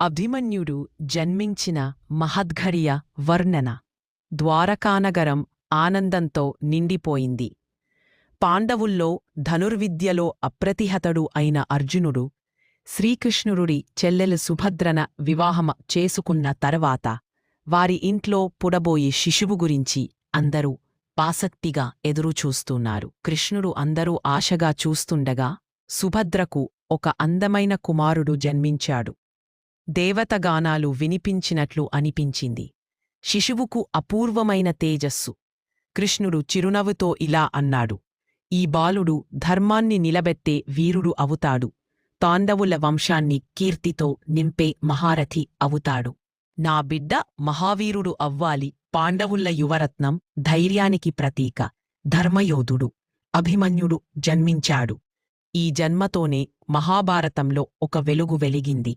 అభిమన్యుడు జన్మించిన మహద్ఘడియ వర్ణన. ద్వారకానగరం ఆనందంతో నిండిపోయింది. పాండవుల్లో ధనుర్విద్యలో అప్రతిహతడు అయిన అర్జునుడు శ్రీకృష్ణుడి చెల్లెలు సుభద్రన వివాహం చేసుకున్న తర్వాత వారి ఇంట్లో పుడబోయే శిశువు గురించి అందరూ ఆసక్తిగా ఎదురుచూస్తున్నారు. కృష్ణుడు అందరూ ఆశగా చూస్తుండగా సుభద్రకు ఒక అందమైన కుమారుడు జన్మించాడు. దేవతగానాలు వినిపించినట్లు అనిపించింది. శిశువుకు అపూర్వమైన తేజస్సు. కృష్ణుడు చిరునవ్వుతో ఇలా అన్నాడు. ఈ బాలుడు ధర్మాన్ని నిలబెత్తే వీరుడు అవుతాడు. తాండవుల వంశాన్ని కీర్తితో నింపే మహారథి అవుతాడు. నా బిడ్డ మహావీరుడు అవ్వాలి పాండవుల యువరత్నం ధైర్యానికి ప్రతీక. ధర్మయోధుడు అభిమన్యుడు జన్మించాడు. ఈ జన్మతోనే మహాభారతంలో ఒక వెలుగు వెలిగింది.